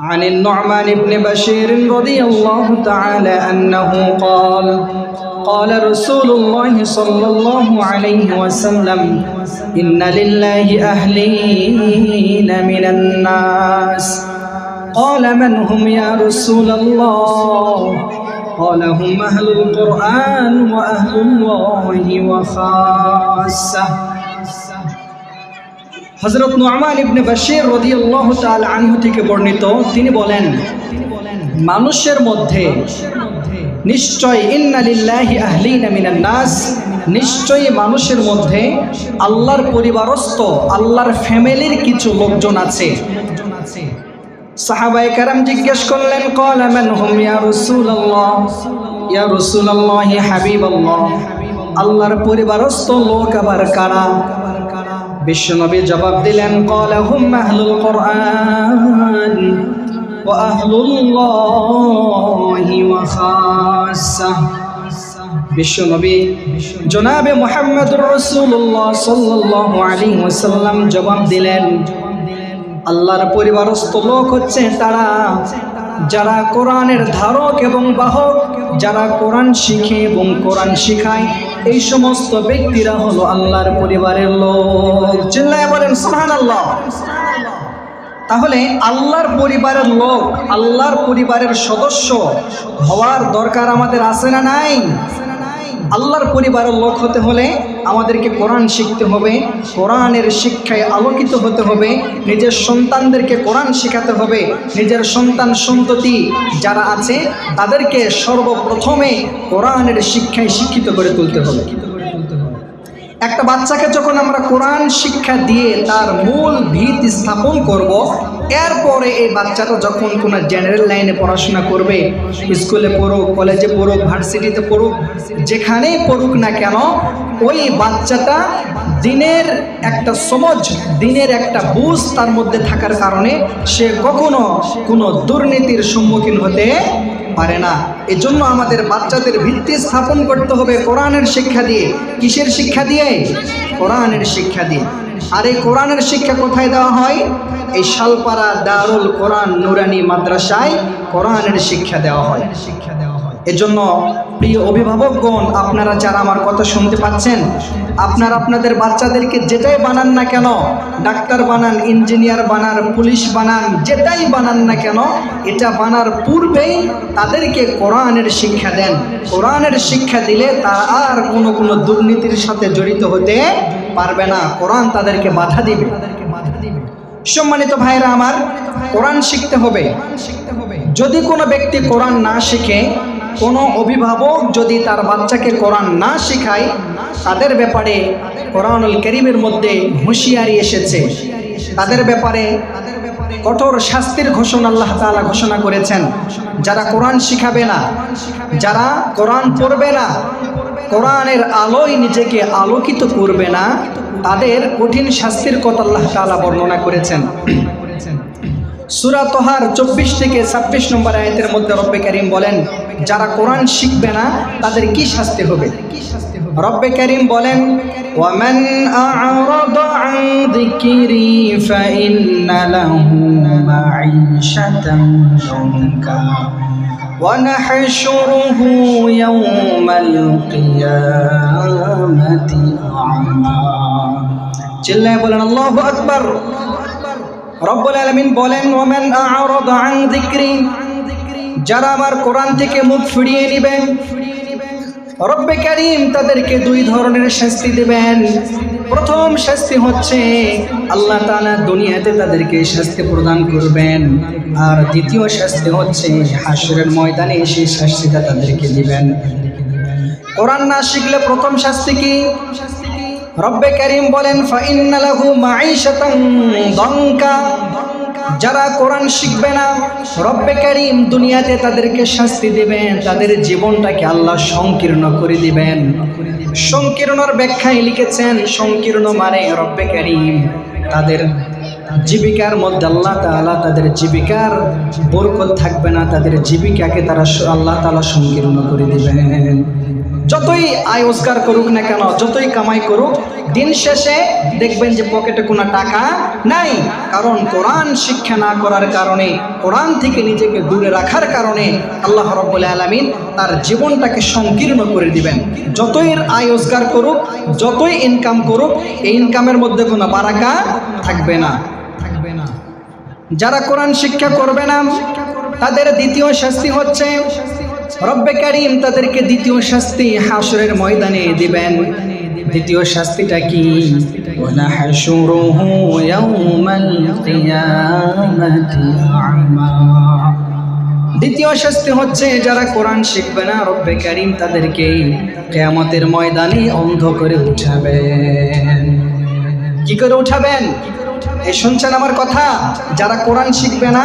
عن النعمان بن بشير رضي الله تعالى أنه قال قال رسول الله صلى الله عليه وسلم إن لله أهلين من الناس. قال من هم يا رسول الله قال هم أهل القرآن وأهل الله وخاصة. হজরত নোয়ামান ইবনে বাশির রদিয়াল্লাহু তাআলা আনহু থেকে বর্ণিত, তিনি বলেন, মানুষের মধ্যে নিশ্চয় ইন্না লিল্লাহি আহলিনা মিনান নাস, নিশ্চয়ই মানুষের মধ্যে আল্লাহর পরিবারস্থ, আল্লাহর ফ্যামিলির কিছু লোকজন আছে। সাহাবাই কারাম জিজ্ঞেস করলেন, ক্বালা মান হুম ইয়া রাসূলুল্লাহ? ইয়া রাসূলুল্লাহ হাবিবাল্লাহ। আল্লাহর পরিবারস্থ লোক আবার কারা? বিশ্বনবী জবাব দিলেন কোরআন আলাইহি ওয়াসাল্লাম জবাব দিলেন, আল্লাহর পরিবারস্থ লোক হচ্ছে তারা, যারা কোরআনের ধারক এবং বাহক, যারা কোরআন শিখে এবং কোরআন শিখায়। এই সমস্ত ব্যক্তিরা হলো আল্লাহর পরিবারের লোক। চিল্লায় বলেন সুহান আল্লাহ তাহলে আল্লাহর পরিবারের লোক, আল্লাহর পরিবারের সদস্য হওয়ার দরকার আমাদের আছে না নাই? আল্লাহর পরিবারের লোক হতে হলে আমাদেরকে কোরআন শিখতে হবে, কোরআনের শিক্ষায় আলোকিত হতে হবে, নিজের সন্তানদেরকে কোরআন শেখাতে হবে, নিজের সন্তান সন্ততি যারা আছে তাদেরকে সর্বপ্রথমে কোরআনের শিক্ষায় শিক্ষিত করে তুলতে হবে। একটা বাচ্চাকে যখন আমরা কোরআন শিক্ষা দিয়ে তার মূল ভিত স্থাপন করব এরপরে এই বাচ্চাটা যখন কোনো জেনারেল লাইনে পড়াশোনা করবে স্কুলে পড়ুক কলেজে পড়ুক ভার্সিটিতে পড়ুক, যেখানেই পড়ুক না কেন, ওই বাচ্চাটা দিনের একটা সমজ, দিনের একটা বুঝ তার মধ্যে থাকার কারণে সে কখনো কোনো দুর্নীতির সম্মুখীন হতে পারে না। এজন্য আমাদের বাচ্চাদের ভিত্তি স্থাপন করতে হবে কোরআনের শিক্ষা দিয়ে। কিসের শিক্ষা দিয়ে? কোরআনের শিক্ষা দিয়ে। আর এই কোরআনের শিক্ষা কোথায় দেওয়া হয়? এই শালপাড়া দারুল কোরআন নুরানি মাদ্রাসায় কোরআনের শিক্ষা দেওয়া হয়। শিক্ষা দেওয়া এজন্য প্রিয় অভিভাবকগণ, আপনারা যারা আমার কথা শুনতে পাচ্ছেন, আপনারা আপনাদের বাচ্চাদেরকে যেটাই বানান না কেন, ডাক্তার বানান, ইঞ্জিনিয়ার বানান, পুলিশ বানান, যেটাই বানান না কেন, এটা বানার পূর্বেই তাদেরকে কোরআনের শিক্ষা দেন। কোরআনের শিক্ষা দিলে তারা আর কোনো কোনো দুর্নীতির সাথে জড়িত হতে পারবে না। কোরআন তাদেরকে বাধা দিবে। সম্মানিত ভাইরা আমার, কোরআন শিখতে হবে। যদি কোনো ব্যক্তি কোরআন না শিখে কোনো অভিভাবক যদি তার বাচ্চাকে কোরআন না শেখায়, তাদের ব্যাপারে কোরআনুল করিমের মধ্যে হুঁশিয়ারি এসেছে। তাদের ব্যাপারে কঠোর শাস্তির ঘোষণা আল্লাহ তাআলা ঘোষণা করেছেন। যারা কোরআন শিখাবে না, যারা কোরআন পড়বে না, কোরআনের আলোয় নিজেকে আলোকিত করবে না, তাদের কঠিন শাস্তির কথা আল্লাহ তাআলা বর্ণনা করেছেন। সুরা তোহার চব্বিশ থেকে ছাব্বিশ নম্বর আয়তের মধ্যে রব্বে করিম বলেন যারা কোরআন শিখবে না তাদের কি শাস্তি হবে রব্বে করিম বলেন ومن أعرض عن ذكري فإن له معيشة ضنكا ونحشره يوم القيامة أعمى চিল্লায় বলেন আল্লাহু আকবার রব্বুল আলামিন বলেন ওমেন আ'রাদ আন যিকরি যারা আমার কোরআন থেকে মুখ ফিরিয়ে নেবেন রব্বে কারীম তাদেরকে দুই ধরনের শাস্তি দেবেন। প্রথম শাস্তি হচ্ছে, আল্লাহ তাআলা দুনিয়াতে তাদেরকে শাস্তি প্রদান করবেন। আর দ্বিতীয় শাস্তি হচ্ছে, হাসরের ময়দানে সেই শাস্তিটা তাদেরকে দিবেন। কোরআন না শিখলে প্রথম শাস্তি কি? রব্বে করিম বলেন ফাইন্নালাহু মাঈশাতান দঙ্কা। যারা কোরআন শিখবে না, রব্বে করিম দুনিয়াতে তাদেরকে শাস্তি দিবেন, তাদের জীবনটাকে আল্লাহ সংকীর্ণ করে দিবেন। সংকীর্ণর ব্যাখ্যায় লিখেছেন, সংকীর্ণ মানে রব্বে করিম, তাদের জীবিকার মধ্যে আল্লাহ তাআলা তাদের জীবিকার বরকত থাকবে না, তাদের জীবিকাকে তারা আল্লাহ তাআলা সংকীর্ণ করে দিবেন। যতই আয় রোজগার করুক না কেন, যতই কামাই করুক, দিন শেষে দেখবেন যে পকেটে কোনো টাকা নাই। কারণ কোরআন শিক্ষা না করার কারণে, কোরআন থেকে নিজেকে দূরে রাখার কারণে আল্লাহ রব্বুল আলমিন তার জীবনটাকে সংকীর্ণ করে দিবেন। যতই আয় রোজগার করুক, যতই ইনকাম করুক, এই ইনকামের মধ্যে কোনো বারাকা থাকবে না। থাকবে না। যারা কোরআন শিক্ষা করবে না, তাদের দ্বিতীয় শাস্তি হচ্ছে রব্বে কারিম তাদেরকে দ্বিতীয় শাস্তি হাসরের ময়দানে দিবেন। দ্বিতীয় শাস্তিটা কি? দ্বিতীয় শাস্তি হচ্ছে যারা কোরআন শিখবে না, রব্বে কারিম তাদেরকে কেয়ামতের ময়দানে অন্ধ করে উঠাবেন। কি করে উঠাবেন? এ শুনছেন আমার কথা? যারা কোরআন শিখবে না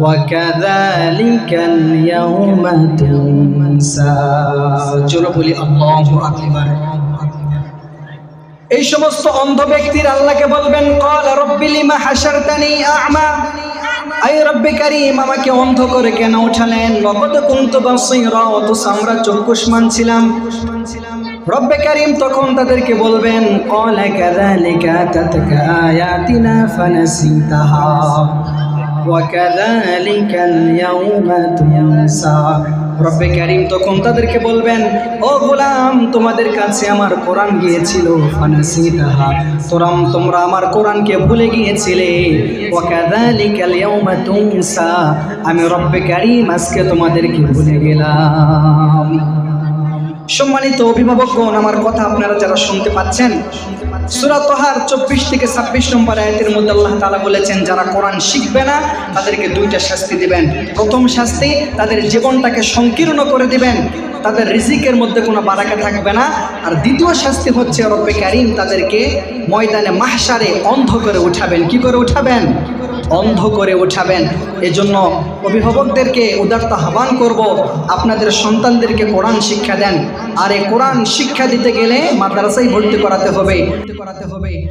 وكذلك اليوم تنسى جرب لي الله أكبر এই সমস্ত অন্ধ ব্যক্তির আল্লাহকে বলবেন কল রব্বিলিমা হাসারতানি আমা আই রব্বি কারিম আমাকে অন্ধ করে কেন উঠালেন নগদ কুন্ত বাসিরা অথচ আমরা চক্ষুষ্মান ছিলাম রব্বে কারিম তখন তাদেরকে বলবেন কল কাযালিকা তাতকা আয়াতিনা ফানাসিতাহা وكذلك اليوم تنسى রব্বে কারিম তখন তাদেরকে বলবেন, ও গোলাম, তোমাদের কাছে আমার কোরআন গিয়েছিল। তোরাম, তোমরা আমার কোরআনকে ভুলে গিয়েছিলে। আমি রব্বে কারিম আজকে তোমাদেরকে ভুলে গেলাম। সম্মানিত অভিভাবকগণ, আমার কথা আপনারা যারা শুনতে পাচ্ছেন সুরা চব্বিশ থেকে ছাব্বিশ নম্বর আয়াতের মধ্যে আল্লাহ তালা বলেছেন, যারা কোরআন শিখবে না, তাদেরকে দুইটা শাস্তি দিবেন। প্রথম শাস্তি, তাদের জীবনটাকে সংকীর্ণ করে দিবেন। তাদের রিজিকের মধ্যে কোনো বারাকা থাকবে না। আর দ্বিতীয় শাস্তি হচ্ছে রব্বে কারিম, তাদেরকে ময়দানে মাহসারে অন্ধ করে উঠাবেন। কি করে উঠাবেন? অন্ধ করে উঠাবেন। এজন্য অভিভাবকদেরকে উদারতা আহ্বান করব, আপনাদের সন্তানদেরকে কোরআন শিক্ষা দেন। আর এই কোরআন শিক্ষা দিতে গেলে মাদ্রাসায় ভর্তি করাতে হবে করাতে হবে।